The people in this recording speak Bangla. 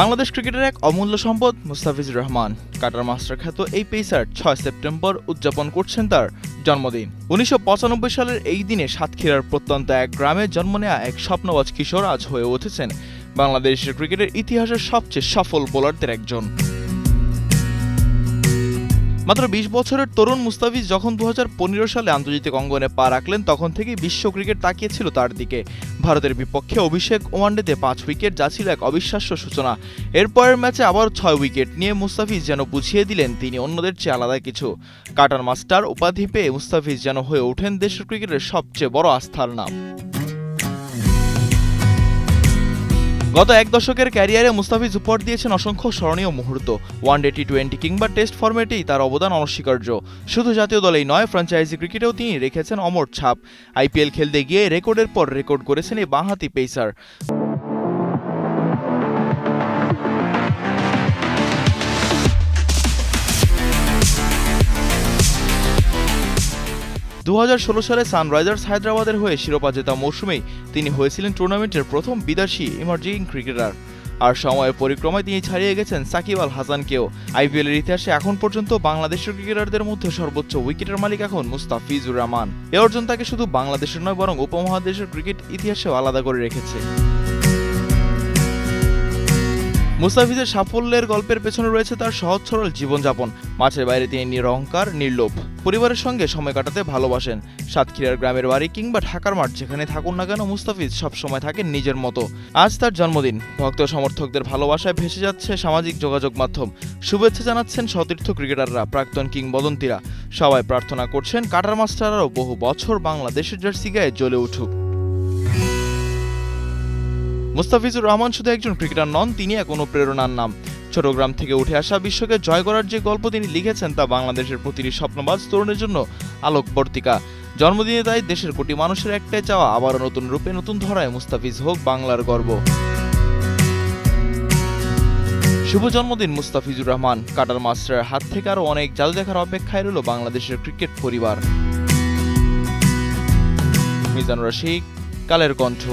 বাংলাদেশ ক্রিকেটের এক অমূল্য সম্পদ মুস্তাফিজুর রহমান। কাটার মাস্টার খ্যাত এই পেসার ছয় সেপ্টেম্বর উদযাপন করছেন তার জন্মদিন। উনিশশো পঁচানব্বই সালের এই দিনে সাতক্ষীরার প্রত্যন্ত এক গ্রামে জন্ম নেয়া এক স্বপ্নবাজ কিশোর আজ হয়ে উঠেছেন। বাংলাদেশের ক্রিকেটের ইতিহাসের সবচেয়ে সফল বোলারদের একজন। মাত্র বিশ বছরের তরুণ মুস্তাফিজ যখন দু হাজার পনেরো সালে আন্তর্জাতিক অঙ্গনে পা রাখলেন, তখন থেকেই বিশ্ব ক্রিকেট তাকিয়েছিল তার দিকে। ভারতের বিপক্ষে অভিষেক ওয়ানডেতে পাঁচ উইকেট, যা ছিল এক অবিশ্বাস্য সূচনা। এরপরের ম্যাচে আবার ছয় উইকেট নিয়ে মুস্তাফিজ যেন বুঝিয়ে দিলেন, তিনি অন্যদের চেয়ে আলাদা কিছু। কাটার মাস্টার উপাধি পেয়ে মুস্তাফিজ যেন হয়ে ওঠেন দেশের ক্রিকেটের সবচেয়ে বড় আস্থার নাম। গত এক দশকের ক্যারিয়ারে মুস্তাফিজ উপহার দিয়েছেন অসংখ্য স্মরণীয় মুহূর্ত। ওয়ানডে টি টোয়েন্টি কিংবা টেস্ট ফর্মেটেই তার অবদান অনস্বীকার্য। শুধু জাতীয় দলেই নয়, ফ্রাঞ্চাইজি ক্রিকেটেও তিনি রেখেছেন অমর ছাপ। আইপিএল খেলতে গিয়ে রেকর্ডের পর রেকর্ড করেছেন এই বাঁহাতি পেসার। দু হাজার ষোলো সালে সানরাইজার্স হায়দ্রাবাদের হয়ে শিরোপা জেতা মৌসুমেই তিনি হয়েছিলেন টুর্নামেন্টের প্রথম বিদেশি ইমার্জিং ক্রিকেটার। আর সময়ের পরিক্রমায় তিনি ছাড়িয়ে গেছেন সাকিব আল হাসানকেও। আইপিএলের ইতিহাসে এখন পর্যন্ত বাংলাদেশের ক্রিকেটারদের মধ্যে সর্বোচ্চ উইকেটের মালিক এখন মুস্তাফিজুর রহমান। এ অর্জন তাকে শুধু বাংলাদেশের নয়, বরং উপমহাদেশের ক্রিকেট ইতিহাসেও আলাদা করে রেখেছে। মুস্তাফিজের সাফল্যের গল্পের পেছনে রয়েছে তার সহজ সরল জীবনযাপন। মাঠের বাইরে তিনি নিরহংকার নির্লোভ। পরিবারের সঙ্গে সময় কাটাতে ভালোবাসেন। সাতক্ষীরার গ্রামের বাড়ি কিংবা ঢাকার মাঠ, যেখানে থাকুন না কেন মুস্তাফিজ সবসময় থাকেন নিজের মতো। আজ তার জন্মদিন। ভক্ত সমর্থকদের ভালোবাসায় ভেসে যাচ্ছে সামাজিক যোগাযোগ মাধ্যম। শুভেচ্ছা জানাচ্ছেন সতীর্থ ক্রিকেটাররা, প্রাক্তন কিংবদন্তীরা। সবাই প্রার্থনা করছেন কাটার মাস্টাররাও বহু বছর বাংলাদেশের জার্সি গায়ে জ্বলে উঠুক। মুস্তাফিজুর রহমান শুধু একজন ক্রিকেটার নন, তিনি এক অনুপ্রেরণার নাম। ছোটগ্রাম থেকে উঠে আসা বিশ্বকে জয় করার যে গল্প তিনি লিখেছেন তা বাংলাদেশের প্রতিটি স্বপ্নবাজ তরুণের জন্য আলোকবর্তিকা। জন্মদিনে তাই দেশের কোটি মানুষের একটাই চাওয়া, আবারও নতুন রূপে নতুন ধরায় মুস্তাফিজ হোক বাংলার গর্ব। শুভ জন্মদিন, মুস্তাফিজুর রহমান। কাটার মাস্টারের হাত থেকে আরও অনেক জাদু দেখার অপেক্ষায় রইল বাংলাদেশের ক্রিকেট পরিবার। মিজানুর রশিক, কালের কণ্ঠ।